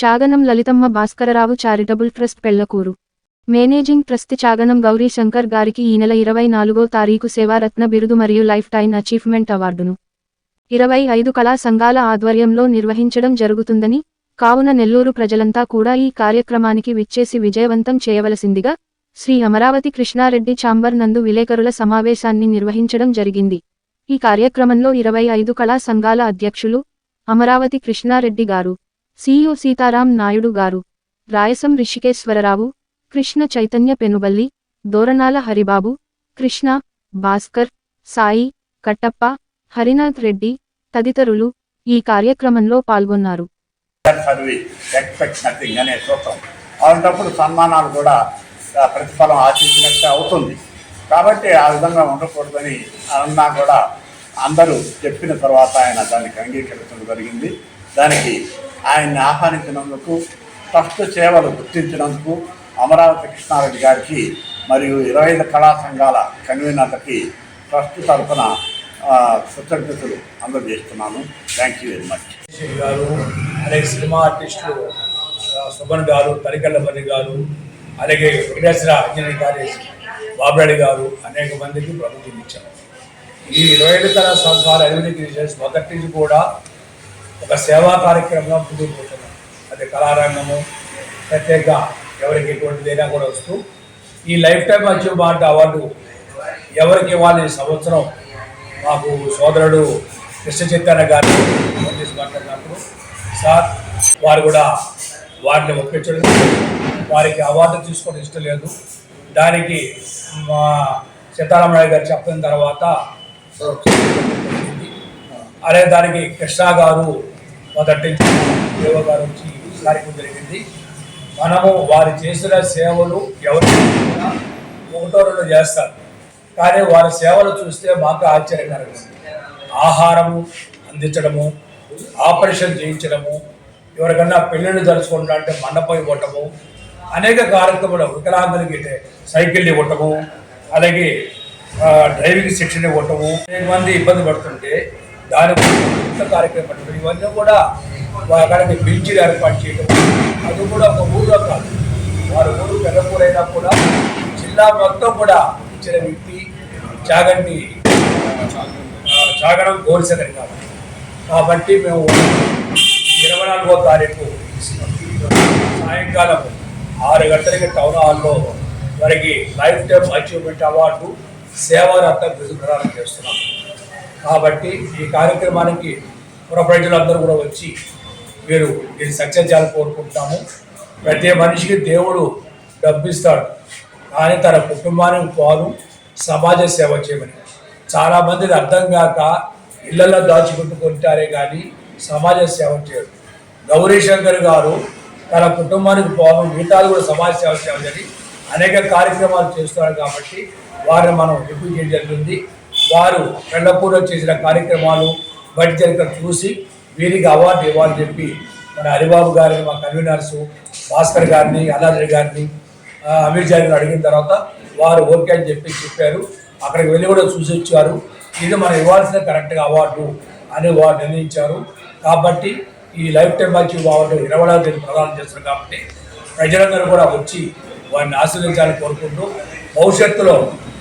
Chaganam Lalithamma Bhaskararao charitable trust Pellakuru managing trust Chaganam Gauri Shankar గారికి ఈ నెల ఇరవై నాలుగో తారీఖు సేవారత్న బిరుదు మరియు లైఫ్ టైం అచీవ్మెంట్ అవార్డును. ఇరవై ఐదు కళా సంఘాల ఆధ్వర్యంలో నిర్వహించడం జరుగుతుందని కావున నెల్లూరు ప్రజలంతా కూడా ఈ కార్యక్రమానికి విచ్చేసి విజయవంతం చేయవలసిందిగా శ్రీ అమరావతి కృష్ణారెడ్డి ఛాంబర్ నందు విలేకరుల సమావేశాన్ని నిర్వహించడం జరిగింది. ఈ కార్యక్రమంలో ఇరవై ఐదు కళా సంఘాల అధ్యక్షులు అమరావతి కృష్ణారెడ్డి గారు. సీఈఓ సీతారాం నాయుడు గారు రాయసం రిషికేశ్వరరావు కృష్ణ చైతన్య పెనుబల్లి దోరణాల హరిబాబు కృష్ణ భాస్కర్ సాయి కట్టప్ప హరినాథ్ రెడ్డి తదితరులు ఈ కార్యక్రమంలో పాల్గొన్నారు. అలాంటప్పుడు సన్మానాలు కూడా ప్రతిఫలం ఆశించినట్టే అవుతుంది. కాబట్టి ఆ విధంగా ఉండకూడదని అన్నా కూడా అందరూ చెప్పిన తర్వాత ఆయన దానికి అంగీకరించడం జరిగింది. దానికి ఆయన్ని ఆహ్వానించినందుకు ట్రస్ట్ సేవలు గుర్తించినందుకు అమరావతి కృష్ణారెడ్డి గారికి మరియు ఇరవై ఐదు కళా సంఘాల కన్వీనర్లకి ట్రస్ట్ తరఫున కృతజ్ఞతలు అందజేస్తున్నాను. థ్యాంక్ యూ వెరీ మచ్ గారు అలాగే సినిమా ఆర్టిస్టులు సుమన్ గారు తరికల్లపల్లి గారు అలాగే వెంకటేశ్వర అంజనీ గారి బాబరాడి గారు అనేక మందికి ప్రభుత్వం ఇచ్చారు. ఈ ఇరవై ఏడు తర సంఘాల అభివృద్ధి మొదటి నుంచి కూడా ఒక సేవా కార్యక్రమంలో ముందుకు పోతున్నాం అది కళారంగము ప్రత్యేక ఎవరికి ఎటువంటిదైనా కూడా వస్తూ ఈ లైఫ్ టైం అచీవ్మెంట్ అవార్డు ఎవరికి ఇవ్వాలి సంవత్సరం మాకు సోదరుడు కృష్ణ చైతన్య గారు నోటీస్ మాట్లాడినప్పుడు సార్ వారు కూడా వారిని ఒప్పించడం వారికి అవార్డు తీసుకోవడం ఇష్టం లేదు. దానికి మా సీతారామరావు గారు చెప్పిన తర్వాత అదే దానికి కృష్ణ గారు మొదటి నుంచి గారు వచ్చి కార్యక్రమం జరిగింది. మనము వారు చేసిన సేవలు ఎవరు ఒకటో రెండు చేస్తారు. కానీ వారి సేవలు చూస్తే మాకు ఆశ్చర్యకరంగా ఆహారము అందించడము ఆపరేషన్ చేయించడము ఎవరికన్నా పెళ్ళిళ్ళు జరుచుకుంటా అంటే మండపం ఇవ్వటము అనేక కార్యక్రమాలు వికలాంగులకి అయితే సైకిల్ ఇవ్వటము అలాగే డ్రైవింగ్ శిక్షణ ఇవ్వటము అనేక మంది ఇబ్బంది పడుతుంటే దాని గురించి కార్యక్రమం ఇవన్నీ కూడా అక్కడికి బీచ్లు ఏర్పాటు చేయడం అది కూడా ఒక ఊళ్ళో కాదు. వారి ఊరు పెద్దపూరైనా కూడా జిల్లా మొత్తం కూడా ఇచ్చిన వ్యక్తి చాగంటి ఆ, చాగడం గోల్సెకర్ కాదు. కాబట్టి మేము ఇరవై నాలుగో తారీఖు సాయంకాలం ఆరు గంటలకి టౌన్ హాల్లో వారికి life time achievement award Sevaratna బిరుదు ప్రదానం చేస్తున్నాం. కాబట్టి ఈ కార్యక్రమానికి పుర ప్రజలందరూ కూడా వచ్చి మీరు దీన్ని సక్సెస్ చేయాలని కోరుకుంటాము ప్రతి మనిషికి దేవుడు డబ్బిస్తాడు కానీ తన కుటుంబానికి పాలు సమాజ సేవ చేయమని. చాలామంది అర్థం కాక ఇళ్ళలో దాచిపెట్టుకుంటారే కానీ సమాజ సేవ చేయరు. గౌరీ శంకర్ గారు తన కుటుంబానికి పోవడం మిగతాలు కూడా సమాజ సేవ చేయాలని అనేక కార్యక్రమాలు చేస్తున్నారు కాబట్టి వారిని మనం రిపీట్ చేయడం జరిగింది. వారు పెళ్ళపూర్లో చేసిన కార్యక్రమాలు బయట జరిగిన చూసి వీరికి అవార్డు ఇవ్వాలని చెప్పి మన హరిబాబు గారిని మా కన్వీనర్స్ భాస్కర్ గారిని అల్లారెడ్డి గారిని అమీర్ జాగిని అడిగిన తర్వాత వారు ఓకే అని చెప్పి చెప్పారు. అక్కడికి వెళ్ళి కూడా చూసి వచ్చారు. ఇది మనం ఇవ్వాల్సిన కరెక్ట్గా అవార్డు అని వారు నిర్ణయించారు. కాబట్టి ఈ లైఫ్ టైం అచీవ్ అవార్డు ఇరవై తేదీ ప్రదానం చేస్తారు కాబట్టి ప్రజలందరూ కూడా వచ్చి వారిని ఆశీర్వదించాలని కోరుకుంటూ భవిష్యత్తులో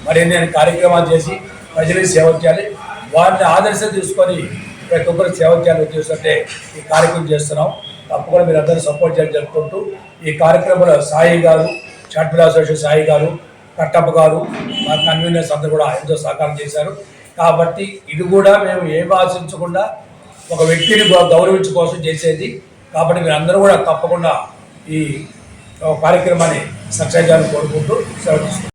మరి నేను కార్యక్రమాలు చేసి ప్రజలకు సేవ చేయాలి. వారిని ఆదర్శం తీసుకొని ప్రతి ఒక్కరు సేవ చేయాలని చూసినట్టే ఈ కార్యక్రమం చేస్తున్నాం. తప్పకుండా మీరు అందరూ సపోర్ట్ చేయాలని జరుపుకుంటూ ఈ కార్యక్రమంలో సాయి గారు చాట్పిల్ అసోసియేషన్ సాయి గారు కట్టప్ప గారు మా కన్వీనర్స్ అందరూ కూడా ఎంతో సహకారం చేశారు. కాబట్టి ఇది కూడా మేము ఏం ఆశించకుండా ఒక వ్యక్తిని గౌరవించుకోసం గౌరవించు కోసం చేసేది. కాబట్టి మీరు అందరూ కూడా తప్పకుండా ఈ కార్యక్రమాన్ని సక్సెస్ చేయాలని కోరుకుంటూ సెలవు